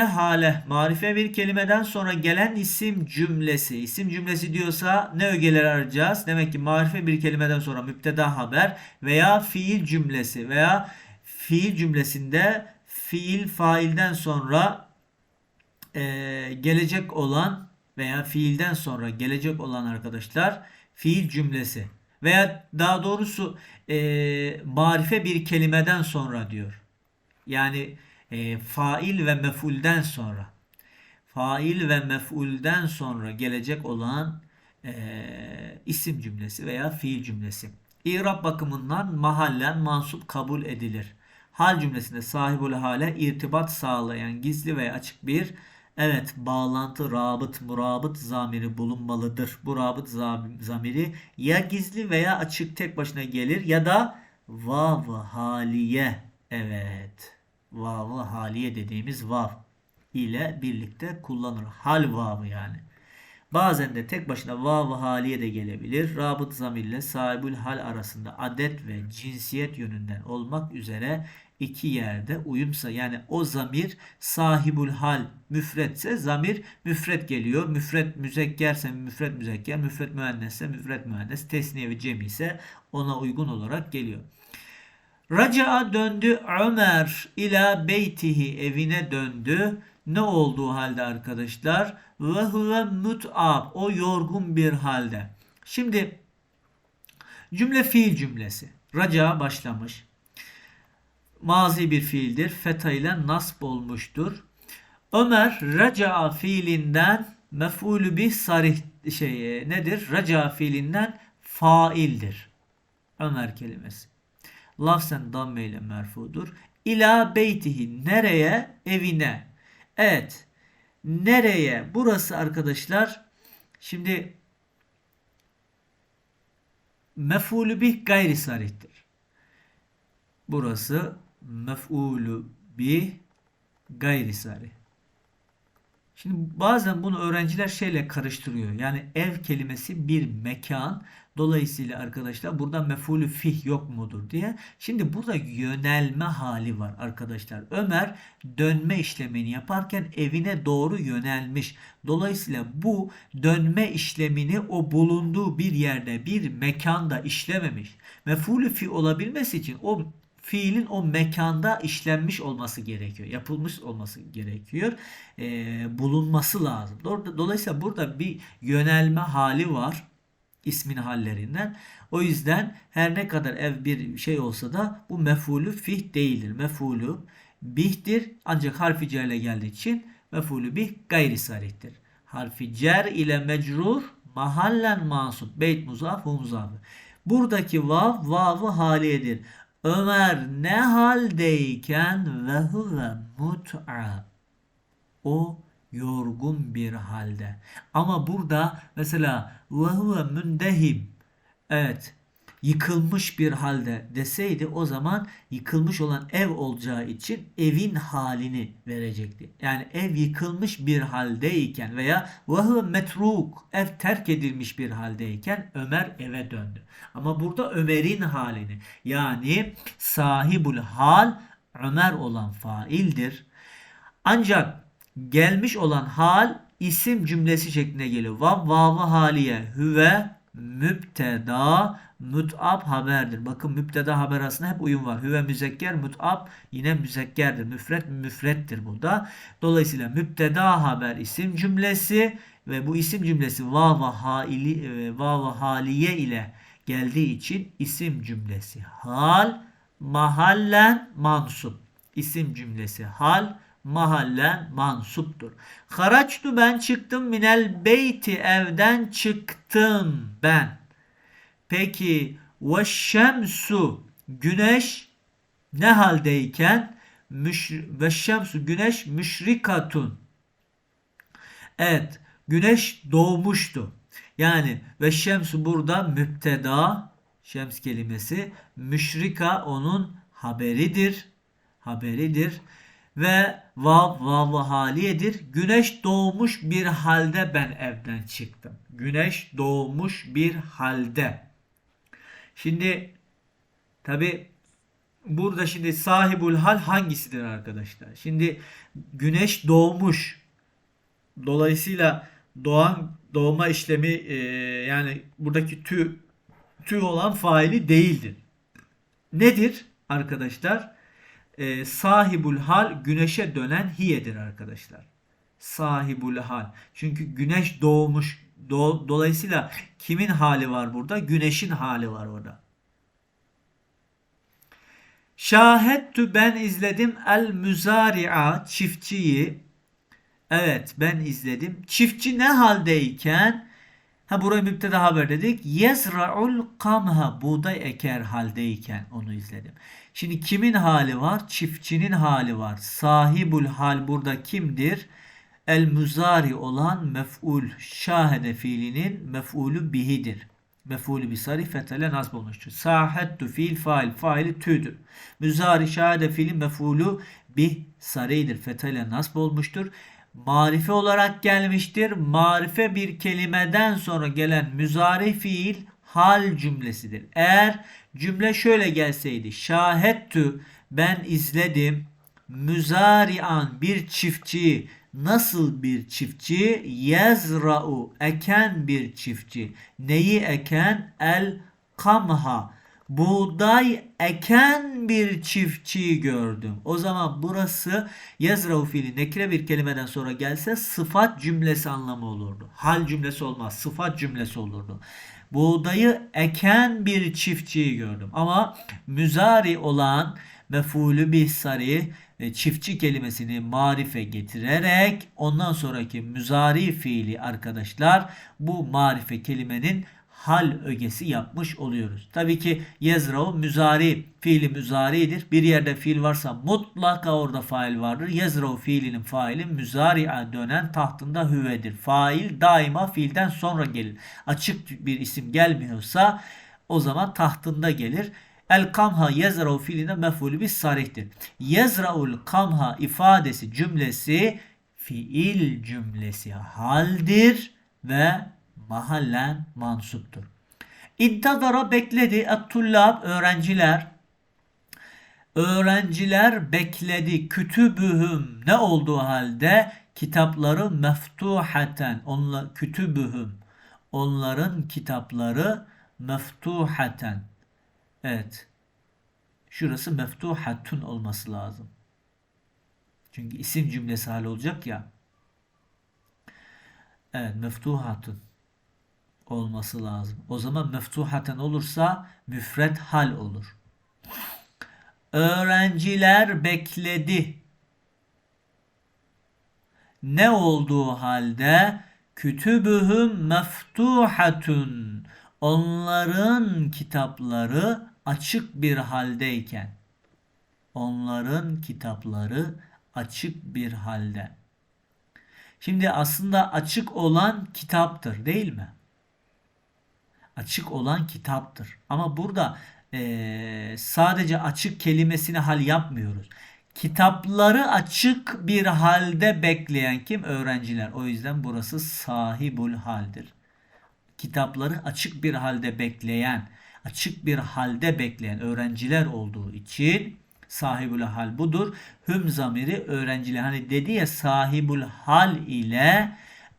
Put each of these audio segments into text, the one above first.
hale marife bir kelimeden sonra gelen isim cümlesi. İsim cümlesi diyorsa ne ögeleri arayacağız? Demek ki marife bir kelimeden sonra müpteda haber veya fiil cümlesi veya fiil cümlesinde fiil failden sonra eee, gelecek olan veya fiilden sonra gelecek olan arkadaşlar fiil cümlesi veya daha doğrusu eee marife bir kelimeden sonra diyor. Yani e, fail ve mef'ulden sonra fail ve mef'ulden sonra gelecek olan e, isim cümlesi veya fiil cümlesi. İrab bakımından mahallen mansup kabul edilir. Hal cümlesinde sahibul hale irtibat sağlayan gizli veya açık bir evet bağlantı, rabıt, murabıt zamiri bulunmalıdır. Bu rabıt zam- zamiri ya gizli veya açık tek başına gelir ya da vav haliye evet vav haliye dediğimiz vav ile birlikte kullanılır. Hal vavı yani. Bazen de tek başına vav haliye de gelebilir. Rabıt zamirle sahibül hal arasında adet ve cinsiyet yönünden olmak üzere iki yerde uyumsa yani o zamir sahibül hal müfretse zamir müfret geliyor. Müfret müzekkerse müfret müzekker, müfret müennesse müfret müennes, tesniye ve cemi ise ona uygun olarak geliyor. Raca'a döndü Ömer ila beytihi evine döndü. Ne olduğu halde arkadaşlar? Ve huve mut'ab. O yorgun bir halde. Şimdi cümle fiil cümlesi. Raca başlamış. Mazi bir fiildir. Feta ile nasb olmuştur. Ömer raca fiilinden mef'ulü bih sarih şey nedir? Raca fiilinden faildir. Ömer kelimesi lafzen damme ile merfudur. İla beytihi nereye? Evine. Evet. Nereye? Burası arkadaşlar şimdi mef'ulü bih gayri sarihtir. Burası mef'ulü bih gayri sarih. Şimdi bazen bunu öğrenciler şeyle karıştırıyor. Yani ev kelimesi bir mekan. Dolayısıyla arkadaşlar burada mefulü fih yok mudur diye. Şimdi burada yönelme hali var arkadaşlar. Ömer dönme işlemini yaparken evine doğru yönelmiş. Dolayısıyla bu dönme işlemini o bulunduğu bir yerde bir mekanda işlememiş. Mefulü fi olabilmesi için o fiilin o mekanda işlenmiş olması gerekiyor. Yapılmış olması gerekiyor. Ee, bulunması lazım. Dolayısıyla burada bir yönelme hali var ismin hallerinden. O yüzden her ne kadar ev bir şey olsa da bu mefulü fih değildir. Mefulü bihtir ancak harfi cer ile geldiği için mefulü bih gayri sarihtir. Harfi cer ile mecrur mahallen mansup. Beyt muzaf muzaf. Buradaki vav vavı haliyedir. Ömer ne haldeyken ve huve mut'a. O yorgun bir halde. Ama burada mesela ve huve mündehim. Evet. Yıkılmış bir halde deseydi o zaman yıkılmış olan ev olacağı için evin halini verecekti. Yani ev yıkılmış bir haldeyken veya ve huve metruk ev terk edilmiş bir haldeyken Ömer eve döndü. Ama burada Ömer'in halini yani sahibul hal Ömer olan faildir. Ancak gelmiş olan hal isim cümlesi şeklinde geliyor. Vav vavı haliye hüve müpteda müt'ab haberdir. Bakın müpteda haber arasında hep uyum var. Hüve müzekker müt'ab yine müzekkerdir. Müfret müfrettir bu da. Dolayısıyla müpteda haber isim cümlesi ve bu isim cümlesi vav ve haili vav ve haliye ile geldiği için isim cümlesi hal mahallen mansup. İsim cümlesi hal mahallen mansuptur. Haraçtu ben çıktım minel beyti evden çıktım ben. Peki ve şemsu güneş ne haldeyken ve şemsu güneş müşrikatun. Evet güneş doğmuştu. Yani ve şemsu burada müpteda şems kelimesi müşrika onun haberidir. Haberidir ve vav vavı haliyedir. Güneş doğmuş bir halde ben evden çıktım. Güneş doğmuş bir halde. Şimdi tabi burada şimdi sahibul hal hangisidir arkadaşlar? Şimdi güneş doğmuş. Dolayısıyla doğan doğma işlemi e, yani buradaki tü tü olan faili değildir. Nedir arkadaşlar? E, sahibul hal güneşe dönen hiyedir arkadaşlar. Sahibul hal. Çünkü güneş doğmuş. Do, dolayısıyla kimin hali var burada? Güneşin hali var orada. Şahettü ben izledim el müzari'a çiftçiyi. Evet ben izledim. Çiftçi ne haldeyken ha burayı müpteda haber dedik. Yezra'ul kamha buğday eker haldeyken onu izledim. Şimdi kimin hali var? Çiftçinin hali var. Sahibul hal burada kimdir? El müzari olan mef'ul şahede fiilinin mef'ulü bihidir. Mef'ulü bir sarı fetele nasb olmuştur. Sahettu fiil fail faili tüdür. Müzari şahede fiilin mef'ulü bih sarıdır. Fetele nasb olmuştur. Marife olarak gelmiştir. Marife bir kelimeden sonra gelen müzari fiil hal cümlesidir. Eğer cümle şöyle gelseydi. Şahettü ben izledim. Müzarian bir çiftçiyi Nasıl bir çiftçi? Yezra'u eken bir çiftçi. Neyi eken? El kamha. Buğday eken bir çiftçiyi gördüm. O zaman burası yezra'u fiili nekire bir kelimeden sonra gelse sıfat cümlesi anlamı olurdu. Hal cümlesi olmaz. Sıfat cümlesi olurdu. Buğdayı eken bir çiftçiyi gördüm. Ama müzari olan mefulü bihsari e, çiftçi kelimesini marife getirerek ondan sonraki müzari fiili arkadaşlar bu marife kelimenin hal ögesi yapmış oluyoruz. Tabii ki yezra'u müzari fiili müzaridir. Bir yerde fiil varsa mutlaka orada fail vardır. Yezra'u fiilinin faili müzari'a dönen tahtında hüvedir. Fail daima fiilden sonra gelir. Açık bir isim gelmiyorsa o zaman tahtında gelir. El kamha yezra'u fiiline mef'ulü bir sarihtir. Yezra'ul kamha ifadesi cümlesi fiil cümlesi haldir ve mahallen mansuptur. İntazara bekledi et-tullab öğrenciler öğrenciler bekledi kütübühüm ne olduğu halde kitapları meftuhaten onlar kütübühüm onların kitapları meftuhaten Evet. Şurası meftuhatun olması lazım. Çünkü isim cümlesi hal olacak ya. Evet meftuhatun olması lazım. O zaman meftuhaten olursa müfred hal olur. Öğrenciler bekledi. Ne olduğu halde kütübühüm meftuhatun. Onların kitapları açık bir haldeyken onların kitapları açık bir halde. Şimdi aslında açık olan kitaptır değil mi? Açık olan kitaptır. Ama burada e, sadece açık kelimesini hal yapmıyoruz. Kitapları açık bir halde bekleyen kim? Öğrenciler. O yüzden burası sahibul haldir. Kitapları açık bir halde bekleyen açık bir halde bekleyen öğrenciler olduğu için sahibül hal budur. Hüm zamiri öğrenciler hani dedi ya sahibül hal ile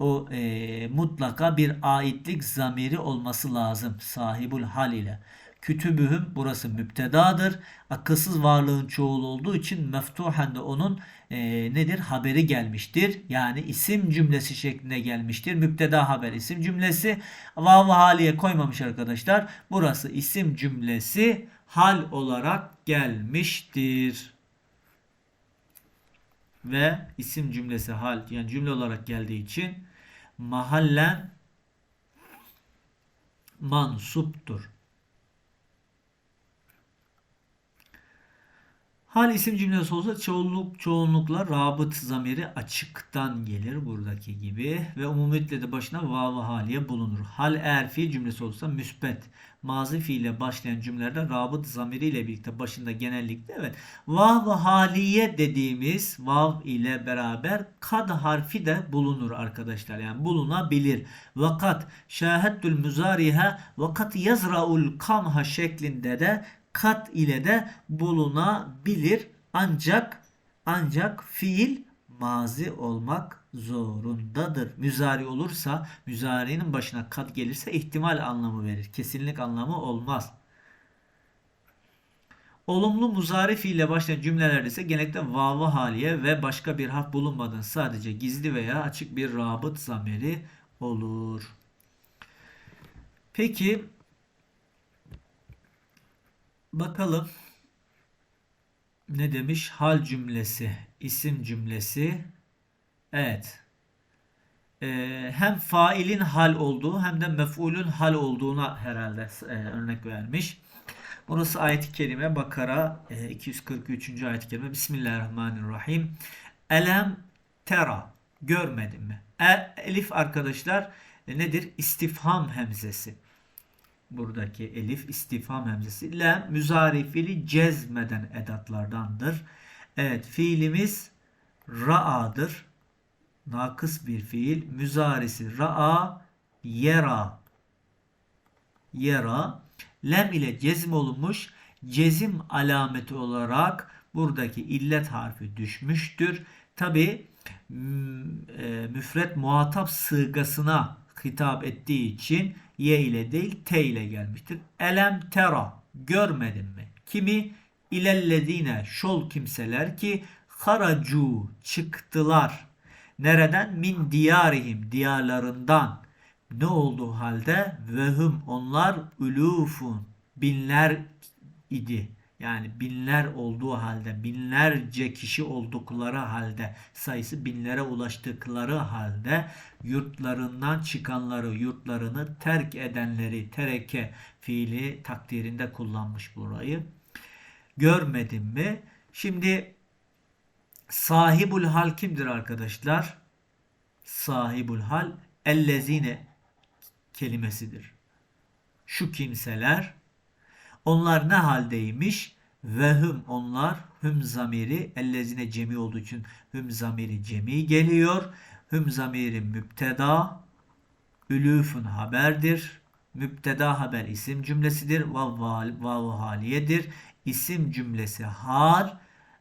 o e, mutlaka bir aitlik zamiri olması lazım sahibül hal ile. Kütübühüm burası müptedadır. Akılsız varlığın çoğul olduğu için meftuhen de onun e, nedir? Haberi gelmiştir. Yani isim cümlesi şeklinde gelmiştir. Müpteda haber isim cümlesi. Vav haliye koymamış arkadaşlar. Burası isim cümlesi hal olarak gelmiştir. Ve isim cümlesi hal yani cümle olarak geldiği için mahallen mansuptur. Hal isim cümlesi olsa çoğunluk çoğunlukla rabıt zamiri açıktan gelir buradaki gibi ve umumiyetle de başına vav haliye bulunur. Hal eğer fiil cümlesi olsa müsbet mazi fiile başlayan cümlelerde rabıt zamiri ile birlikte başında genellikle evet vav haliye dediğimiz vav ile beraber kad harfi de bulunur arkadaşlar. Yani bulunabilir. Vakat şaheddül müzarihe vakat yazraul kamha şeklinde de kat ile de bulunabilir. Ancak ancak fiil mazi olmak zorundadır. Müzari olursa müzarinin başına kat gelirse ihtimal anlamı verir. Kesinlik anlamı olmaz. Olumlu muzari fiille başlayan cümlelerde ise genellikle vavı haliye ve başka bir harf bulunmadan sadece gizli veya açık bir rabıt zamiri olur. Peki bakalım ne demiş? Hal cümlesi, isim cümlesi. Evet. Ee, hem failin hal olduğu hem de mef'ulün hal olduğuna herhalde e, örnek vermiş. Burası ayet-i kerime Bakara e, 243. ayet-i kerime Bismillahirrahmanirrahim. Elem tera görmedin mi? E, elif arkadaşlar e, nedir? İstifham hemzesi. Buradaki elif istifham hemzesi. Lem müzari fiili cezmeden edatlardandır. Evet fiilimiz ra'adır. Nakıs bir fiil. Müzarisi ra'a yera. Yera. Lem ile cezim olunmuş. Cezim alameti olarak buradaki illet harfi düşmüştür. Tabi müfret muhatap sığgasına hitap ettiği için y ile değil t ile gelmiştir. Elem tera görmedin mi? Kimi? İlellezine şol kimseler ki haracu çıktılar. Nereden? Min diyarihim diyarlarından. Ne olduğu halde vehum onlar ulufun binler idi. Yani binler olduğu halde, binlerce kişi oldukları halde, sayısı binlere ulaştıkları halde yurtlarından çıkanları, yurtlarını terk edenleri, tereke fiili takdirinde kullanmış burayı. Görmedin mi? Şimdi sahibul hal kimdir arkadaşlar? Sahibul hal ellezine kelimesidir. Şu kimseler onlar ne haldeymiş? Ve hüm onlar hüm zamiri ellezine cemi olduğu için hüm zamiri cemi geliyor. Hüm zamiri müpteda ülüfün haberdir. Müpteda haber isim cümlesidir. Vav, vav haliyedir. İsim cümlesi hal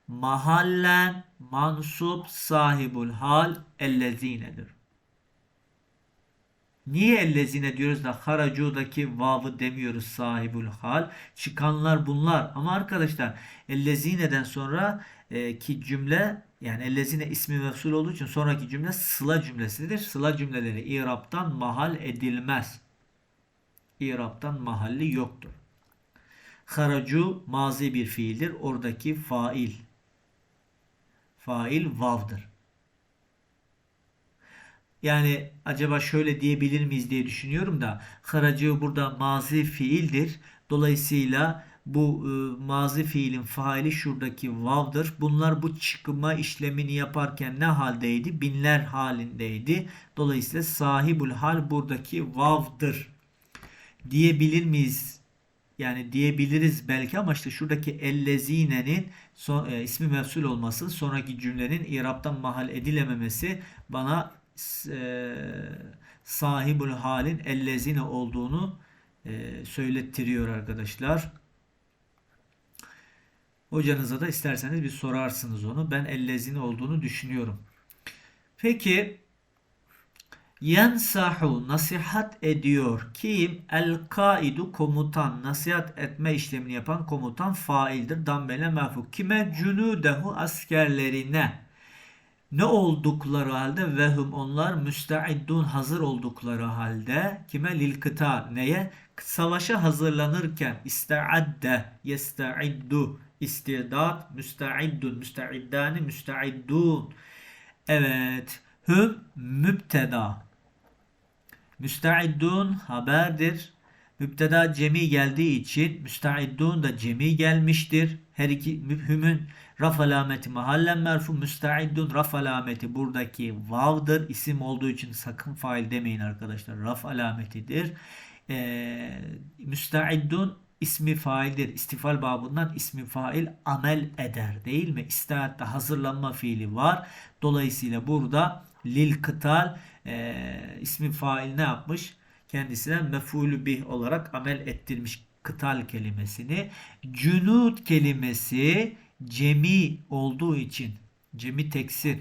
mahallen mansup sahibul hal ellezinedir. Niye ellezine diyoruz da haracu'daki vav'ı demiyoruz sahibul hal? Çıkanlar bunlar. Ama arkadaşlar ellezineden sonra e, ki cümle yani ellezine ismi mefsul olduğu için sonraki cümle sıla cümlesidir. Sıla cümleleri İrab'dan mahal edilmez. İrab'dan mahalli yoktur. Haracu mazi bir fiildir. Oradaki fail. Fail vav'dır. Yani acaba şöyle diyebilir miyiz diye düşünüyorum da haracı burada mazi fiildir. Dolayısıyla bu e, mazi fiilin faili şuradaki vav'dır. Bunlar bu çıkma işlemini yaparken ne haldeydi? Binler halindeydi. Dolayısıyla sahibul hal buradaki vav'dır. Diyebilir miyiz? Yani diyebiliriz belki ama işte şuradaki ellezinenin son, e, ismi mevsul olması, sonraki cümlenin iraptan mahal edilememesi bana e, sahibul halin ellezine olduğunu e, söylettiriyor arkadaşlar. Hocanıza da isterseniz bir sorarsınız onu. Ben ellezine olduğunu düşünüyorum. Peki yensahu nasihat ediyor. Kim? El kaidu komutan. Nasihat etme işlemini yapan komutan faildir. Dambele mefuk. Kime? Cünudehu askerlerine ne oldukları halde? Vehum onlar müstaiddun hazır oldukları halde. Kime? Lil kıta. Neye? Savaşa hazırlanırken istaadde yestaiddu istidat müstaiddun müstaiddani müstaiddun evet. Hüm müpteda. Müstaiddun haberdir. Müpteda cemi geldiği için müstaiddun da cemi gelmiştir. Her iki hümün Raf alameti mahallen merfu müstaiddun raf alameti buradaki vav'dır. İsim olduğu için sakın fail demeyin arkadaşlar. Raf alametidir. Ee, müstaiddun ismi faildir. İstifal babından ismi fail amel eder değil mi? İstaatte hazırlanma fiili var. Dolayısıyla burada lil kıtal e, ismi fail ne yapmış? Kendisine mefulü bih olarak amel ettirmiş kıtal kelimesini. Cünud kelimesi cemi olduğu için cemi teksir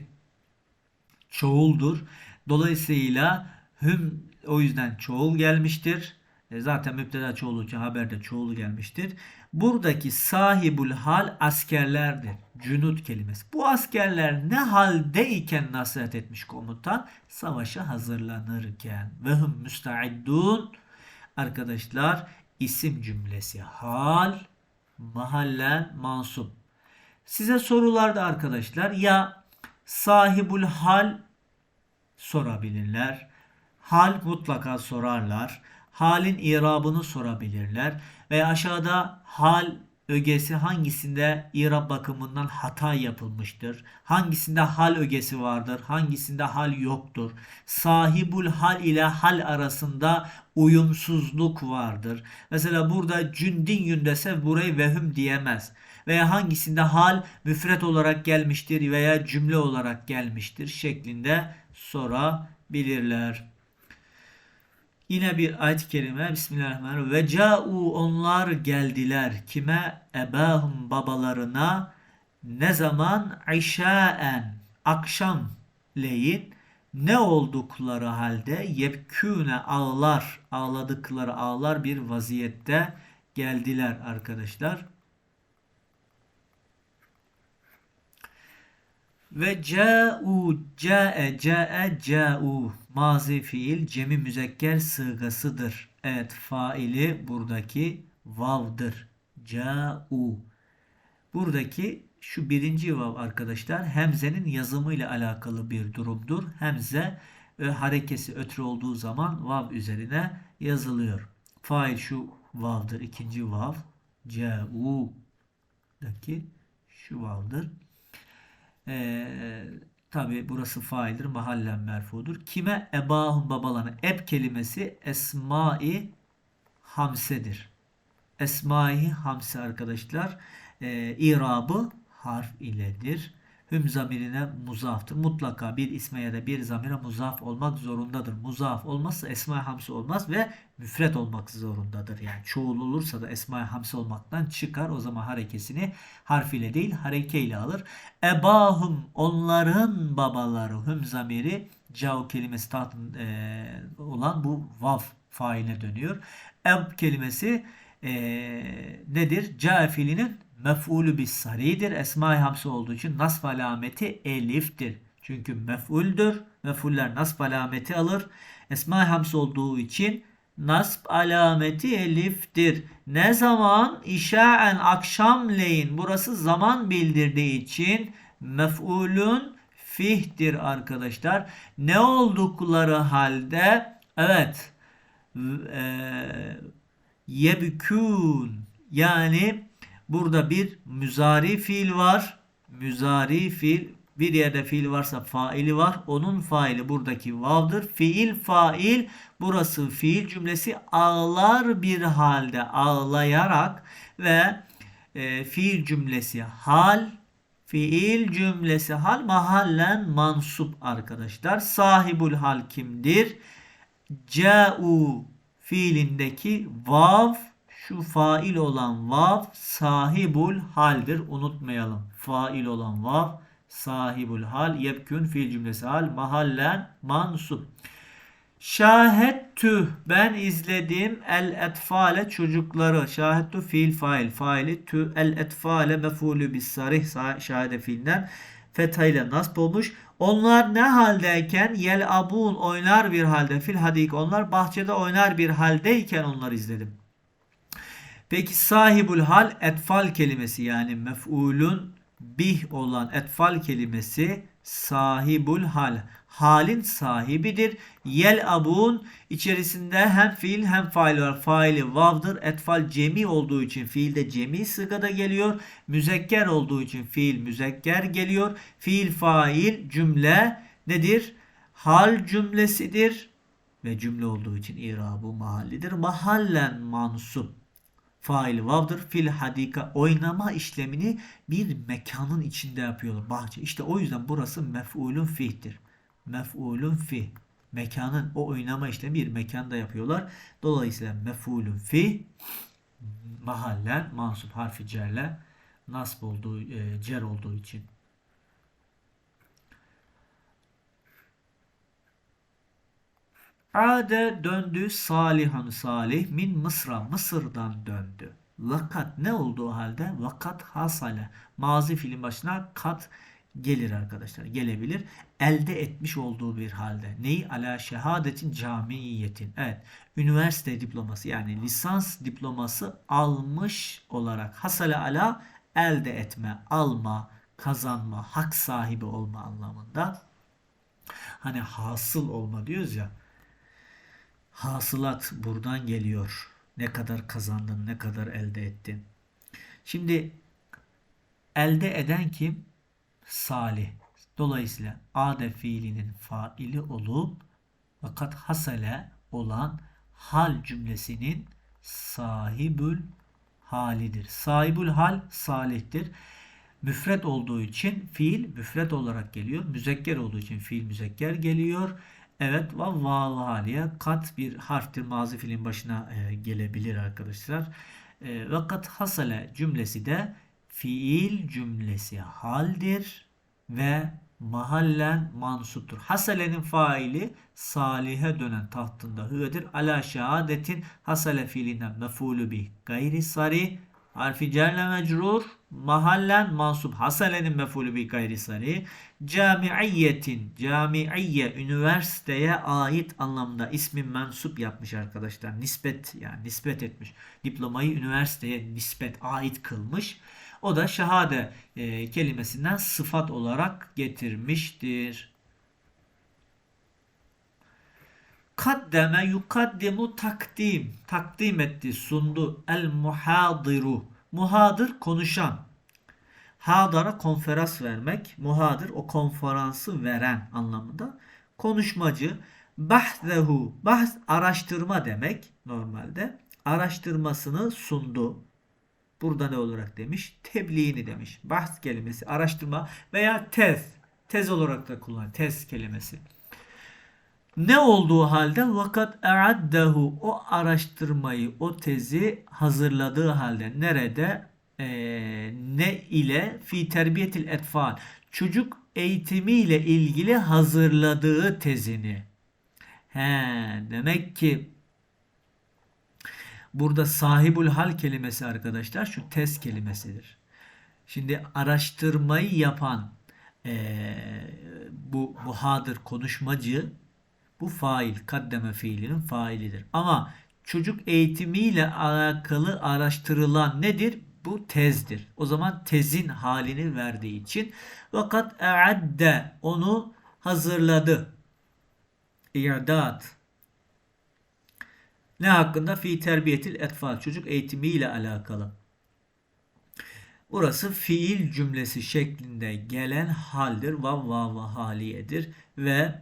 çoğuldur. Dolayısıyla hüm o yüzden çoğul gelmiştir. E, Zaten müpteda çoğulu için haberde çoğulu gelmiştir. Buradaki sahibul hal askerlerdir. Cünud kelimesi. Bu askerler ne halde iken nasihat etmiş komutan? Savaşa hazırlanırken. Ve hum müstaiddun. Arkadaşlar isim cümlesi hal, mahallen mansup. Size sorularda arkadaşlar ya sahibul hal sorabilirler. Hal mutlaka sorarlar. Halin irabını sorabilirler. Ve aşağıda hal ögesi hangisinde irab bakımından hata yapılmıştır? Hangisinde hal ögesi vardır? Hangisinde hal yoktur? Sahibul hal ile hal arasında uyumsuzluk vardır. Mesela burada cündin yündese burayı vehüm diyemez. Veya hangisinde hal müfret olarak gelmiştir veya cümle olarak gelmiştir şeklinde sorabilirler. Yine bir ayet-i kerime Bismillahirrahmanirrahim. Ve ca'u onlar geldiler. Kime? Ebahum babalarına. Ne zaman? İşaen. Akşam leyin. Ne oldukları halde yebküne ağlar. Ağladıkları ağlar bir vaziyette geldiler arkadaşlar. Ve ca'u ca'e ca'e ca'u mazi fiil cemi müzekker sığgasıdır. Evet faili buradaki vav'dır. Ca'u. Buradaki şu birinci vav arkadaşlar hemzenin yazımıyla alakalı bir durumdur. Hemze e, harekesi ötürü olduğu zaman vav üzerine yazılıyor. Fail şu vav'dır. ikinci vav. Ca'u daki şu vav'dır. Ee, tabi burası faildir. Mahallen merfudur. Kime ebahum babalarına. Eb kelimesi esma-i hamsedir. Esma-i hamse arkadaşlar. E, irabı harf iledir. Hüm zamirine muzaftır. Mutlaka bir isme ya da bir zamire muzaf olmak zorundadır. Muzaf olmazsa esma hamsi olmaz ve müfret olmak zorundadır. Yani çoğul olursa da esma hamsi olmaktan çıkar. O zaman harekesini harf ile değil hareke ile alır. Ebahum onların babaları hüm zamiri cav kelimesi tahtın e, olan bu vav faile dönüyor. Eb kelimesi e, nedir? Ca fiilinin mef'ulü bis saridir. Esma-i hamsi olduğu için nasb alameti eliftir. Çünkü mef'uldür. Mef'uller nasb alameti alır. Esma-i hamsi olduğu için nasb alameti eliftir. Ne zaman? İşaen akşamleyin. Burası zaman bildirdiği için mef'ulün fihtir arkadaşlar. Ne oldukları halde evet eee yebkün yani burada bir müzari fiil var. Müzari fiil bir yerde fiil varsa faili var. Onun faili buradaki vav'dır. Fiil fail burası fiil cümlesi ağlar bir halde ağlayarak ve e, fiil cümlesi hal fiil cümlesi hal mahallen mansup arkadaşlar. Sahibul hal kimdir? Ca'u fiilindeki vav şu fail olan vav sahibul haldir. Unutmayalım. Fail olan vav sahibul hal yebkün fiil cümlesi hal mahallen mansup. Şahettü ben izledim el etfale çocukları. Şahettu fiil fail. Faili tü el etfale mefulü bis sarih şahede fiilden fethayla nasp olmuş. Onlar ne haldeyken yel abun oynar bir halde fil hadik onlar bahçede oynar bir haldeyken onları izledim. Peki sahibul hal etfal kelimesi yani mef'ulun bih olan etfal kelimesi sahibul hal. Halin sahibidir. Yel abun içerisinde hem fiil hem fail var. Faili vavdır. Etfal cemi olduğu için fiil de cemi sıgada geliyor. Müzekker olduğu için fiil müzekker geliyor. Fiil fail cümle nedir? Hal cümlesidir. Ve cümle olduğu için irabu mahallidir. Mahallen mansup faili vavdır. Fil hadika oynama işlemini bir mekanın içinde yapıyorlar. Bahçe. İşte o yüzden burası mef'ulun fih'tir. Mef'ulun fih. Mekanın o oynama işlemi bir mekanda yapıyorlar. Dolayısıyla mef'ulun fih mahallen mansup harfi cerle nasb olduğu e, cer olduğu için. Ade döndü Salihan Salih min Mısır'a Mısır'dan döndü. Vakat ne olduğu halde? Vakat hasale. Mazi fiilin başına kat gelir arkadaşlar gelebilir. Elde etmiş olduğu bir halde. Neyi? Ala şehadetin camiiyetin evet üniversite diploması yani lisans diploması almış olarak hasale ala elde etme alma kazanma hak sahibi olma anlamında. Hani hasıl olma diyoruz ya hasılat buradan geliyor ne kadar kazandın ne kadar elde ettin şimdi elde eden kim salih. Dolayısıyla ade fiilinin faili olup fakat hasale olan hal cümlesinin sahibül halidir. Sahibül hal salihtir. Müfret olduğu için fiil müfret olarak geliyor. Müzekker olduğu için fiil müzekker geliyor. Evet vav haliye kat bir harftir mazi fiilin başına e, gelebilir arkadaşlar. E, vakat hasale cümlesi de fiil cümlesi haldir ve mahallen mansuptur. Hasalenin faili salihe dönen tahtında hüvedir. Ala şehadetin hasale fiilinden mefulü bih gayri sari harfi cerle mecrur mahallen mansup hasalenin mefulü bih gayri sari camiiyetin camiiye üniversiteye ait anlamda ismin mensup yapmış arkadaşlar. Nispet yani nispet etmiş. Diplomayı üniversiteye nispet ait kılmış. O da şehade e, kelimesinden sıfat olarak getirmiştir. Kaddeme yukaddimu takdim. Takdim etti, sundu. El muhadiru. Muhadır konuşan. Hadara konferans vermek. Muhadır o konferansı veren anlamında. Konuşmacı. Bahzehu. Bahs araştırma demek normalde. Araştırmasını sundu. Burada ne olarak demiş? Tebliğini demiş. Bahs kelimesi araştırma veya tez. Tez olarak da kullanılır. Tez kelimesi. Ne olduğu halde vakat e'addehu o araştırmayı, o tezi hazırladığı halde nerede ee, ne ile fi terbiyetil etfal çocuk eğitimi ile ilgili hazırladığı tezini. He, demek ki Burada sahibul hal kelimesi arkadaşlar şu tez kelimesidir. Şimdi araştırmayı yapan e, bu muhadır konuşmacı bu fail kaddeme fiilinin failidir. Ama çocuk eğitimiyle alakalı araştırılan nedir? Bu tezdir. O zaman tezin halini verdiği için fakat e'adde onu hazırladı. İ'dat ne hakkında? Fi terbiyetil etfal. Çocuk eğitimiyle alakalı. Burası fiil cümlesi şeklinde gelen haldir. Vav vav haliyedir. Ve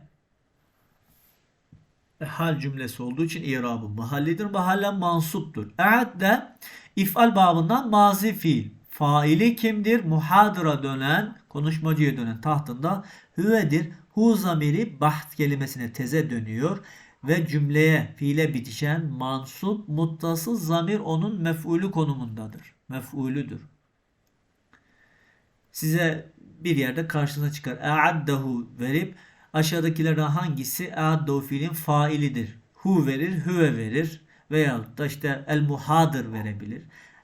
hal cümlesi olduğu için irabı mahallidir. Mahallen mansuptur. Evet de ifal babından mazi fiil. Faili kimdir? Muhadıra dönen, konuşmacıya dönen tahtında hüvedir. Hu zamiri baht kelimesine teze dönüyor ve cümleye fiile bitişen mansup muttasıl zamir onun mef'ulü konumundadır. Mef'ulüdür. Size bir yerde karşına çıkar. E'addehu verip aşağıdakilerden hangisi e'addehu fiilin failidir? Hu verir, hüve verir veya da işte el muhadır verebilir.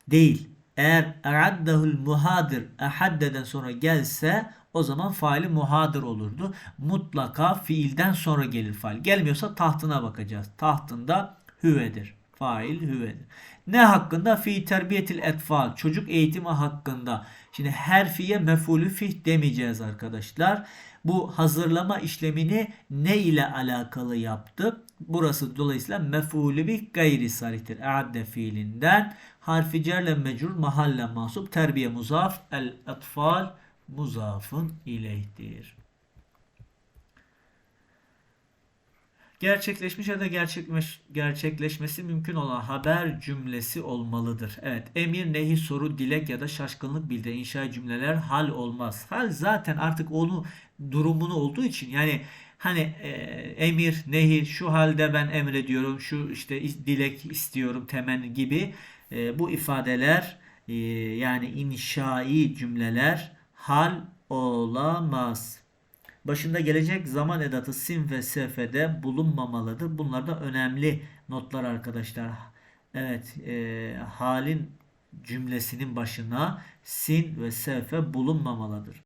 Değil. Eğer e'addehul muhadır ehaddeden sonra gelse o zaman faili muhadır olurdu. Mutlaka fiilden sonra gelir fail. Gelmiyorsa tahtına bakacağız. Tahtında hüvedir. Fail hüvedir. Ne hakkında? Fi terbiyetil etfal. Çocuk eğitimi hakkında. Şimdi her fiye mefulü fih demeyeceğiz arkadaşlar. Bu hazırlama işlemini ne ile alakalı yaptı? Burası dolayısıyla mefulü bir gayri sarihtir. E'adde fiilinden harfi cerle mecrur mahalle mahsup terbiye muzaf el etfal muzafın ileyhtir. Gerçekleşmiş ya da gerçekleş, gerçekleşmesi mümkün olan haber cümlesi olmalıdır. Evet, emir, nehi, soru, dilek ya da şaşkınlık bildiren inşa cümleler hal olmaz. Hal zaten artık onu durumunu olduğu için yani hani e, emir, nehi, şu halde ben emrediyorum, şu işte dilek istiyorum, temen gibi e, bu ifadeler e, yani inşai cümleler hal olamaz. Başında gelecek zaman edatı sin ve sefede bulunmamalıdır. Bunlar da önemli notlar arkadaşlar. Evet, e, halin cümlesinin başına sin ve sefe bulunmamalıdır.